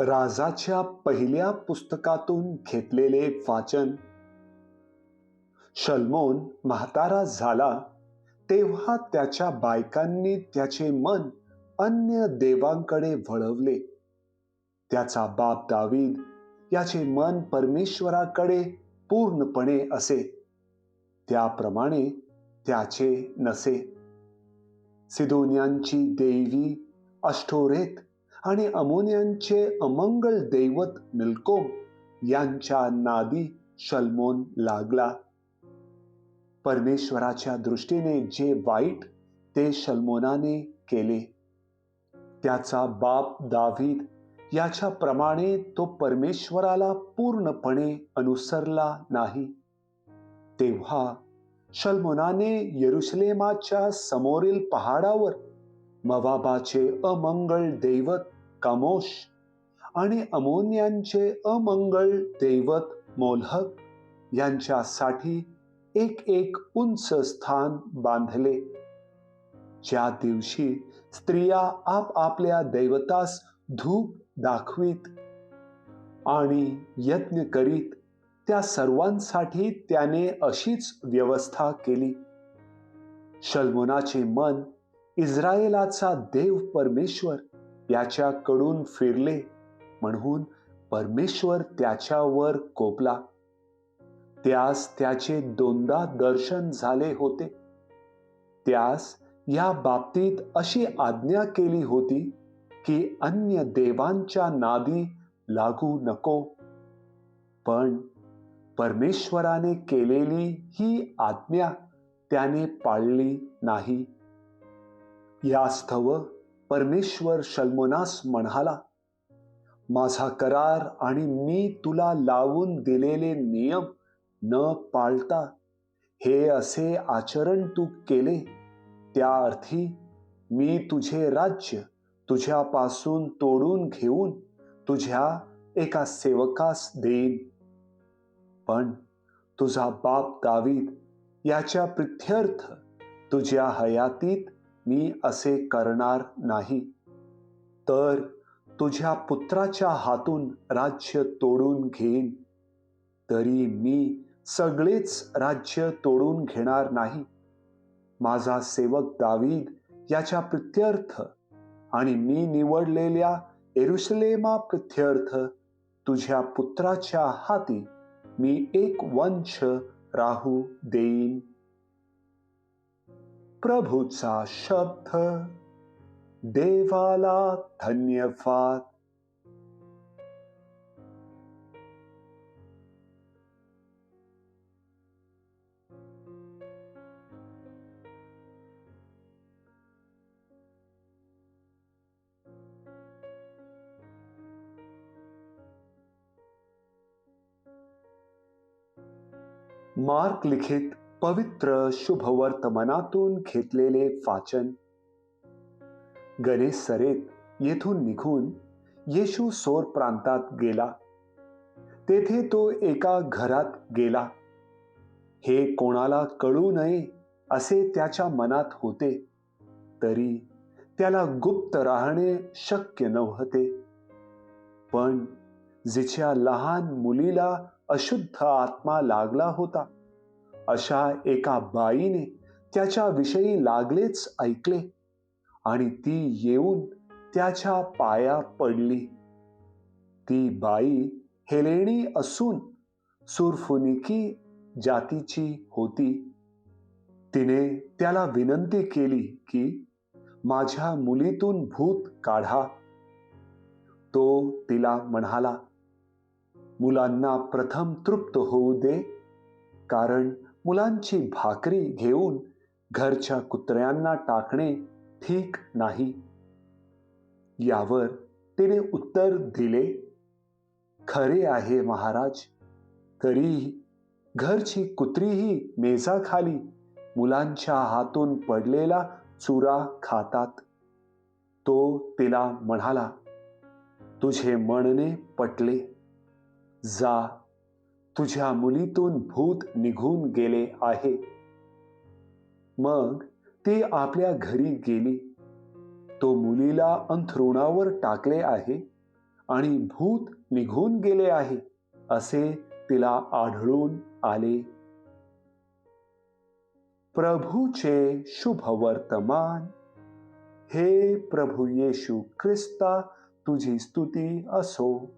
राजाच्या पहिल्या पुस्तकातून घेतलेले वाचन. शल्मोन म्हातारा झाला तेव्हा त्याच्या बायकांनी त्याचे मन अन्य देवांकडे वळवले. त्याचा बाप दावीद याचे मन परमेश्वराकडे पूर्णपणे असे. त्याप्रमाणे त्याचे नसे. सिदोनियांची देवी अष्टोरेत आणि अमोनियांचे अमंगल दैवत मिल्कोम यांच्या नादी शल्मोन लागला. परमेश्वराच्या दृष्टीने जे वाईट ते शल्मोनाने केले. त्याचा बाप दावीद याच्या प्रमाणे तो परमेश्वराला पूर्णपणे अनुसरला नाही. तेव्हा शल्मोनाने यरुशलेमाच्या समोरील पहाडावर मवाबाचे अमंगल दैवत कामोश. आणि अमोनियांचे अमंगल दैवत मोलहक यांच्यासाठी एक एक उंच स्थान बांधले. ज्या दिवशी स्त्रिया आपापल्या दैवतास धूप दाखवीत आणि यज्ञ करीत त्या सर्वांसाठी त्याने अशीच व्यवस्था केली. शल्मोनाचे मन इस्रायलाचा देव परमेश्वर याच्याकडून फिरले म्हणून परमेश्वर त्याच्यावर कोपला. त्यास त्याचे दोनदा दर्शन झाले होते. त्यास या बाबतीत अशी आज्ञा केली होती की अन्य देवांच्या नादी लागू नको. पण परमेश्वराने केलेली ही आज्ञा त्याने पाळली नाही. यास्तव परमेश्वर शल्मोनास म्हणाला माझा करार आणि मी तुला लावून दिलेले नियम न पाळता हे असे आचरण तू केले त्या अर्थी मी तुझे राज्य तुझ्यापासून तोडून घेऊन तुझ्या एका सेवकास देईन. पण तुझा बाप दावीद याच्या प्रित्यर्थ तुझ्या हयातीत मी असे करणार नाही. तर तुझ्या पुत्राच्या हातून राज्य तोडून घेईन. तरी मी सगळेच राज्य तोडून घेणार नाही. माझा सेवक दावीद याच्या प्रत्यर्थ आणि मी निवडलेल्या एरुसलेमा प्रत्यर्थ तुझ्या पुत्राच्या हाती मी एक वंश राहू देईन. प्रभूचा शब्द। देवाला धन्यवाद। मार्क लिखित पवित्र शुभ शुभवर्तमानातून घेतलेले वाचन. सरेत येथून निघून येशू सोर प्रांतात गेला. तेथे तो एका घरात गेला. हे कोणाला कळू नये असे त्याच्या मनात होते. तरी त्याला गुप्त राहणे शक्य नव्हते. पण जिच्या लहान मुलीला अशुद्ध आत्मा लागला होता अशा एका बाईने त्याच्याविषयी लागलेच ऐकले आणि ती येऊन त्याच्या पाया पडली. ती बाई हेलेणी असून सुरफुनिकी जातीची होती. तिने त्याला विनंती केली की माझ्या मुलीतून भूत काढा. तो तिला म्हणाला मुलांना प्रथम तृप्त होऊ दे कारण मुलांची भाकरी घेऊन घरच्या कुत्र्यांना टाकणे ठीक नाही. यावर तिने उत्तर दिले खरे आहे महाराज तरीही घरची कुत्रीही मेजाखाली मुलांच्या हातून पडलेला चुरा खातात. तो तिला म्हणाला तुझे म्हणणे पटले. जा तुझ्या मुलीतून भूत निघून गेले आहे. मग ती आपल्या घरी गेली. तो मुलीला अंथरुणावर टाकले आहे आणि भूत निघून गेले आहे असे तिला आढळून आले. प्रभूचे शुभ वर्तमान हे प्रभू येशू ख्रिस्ता तुझी स्तुती असो.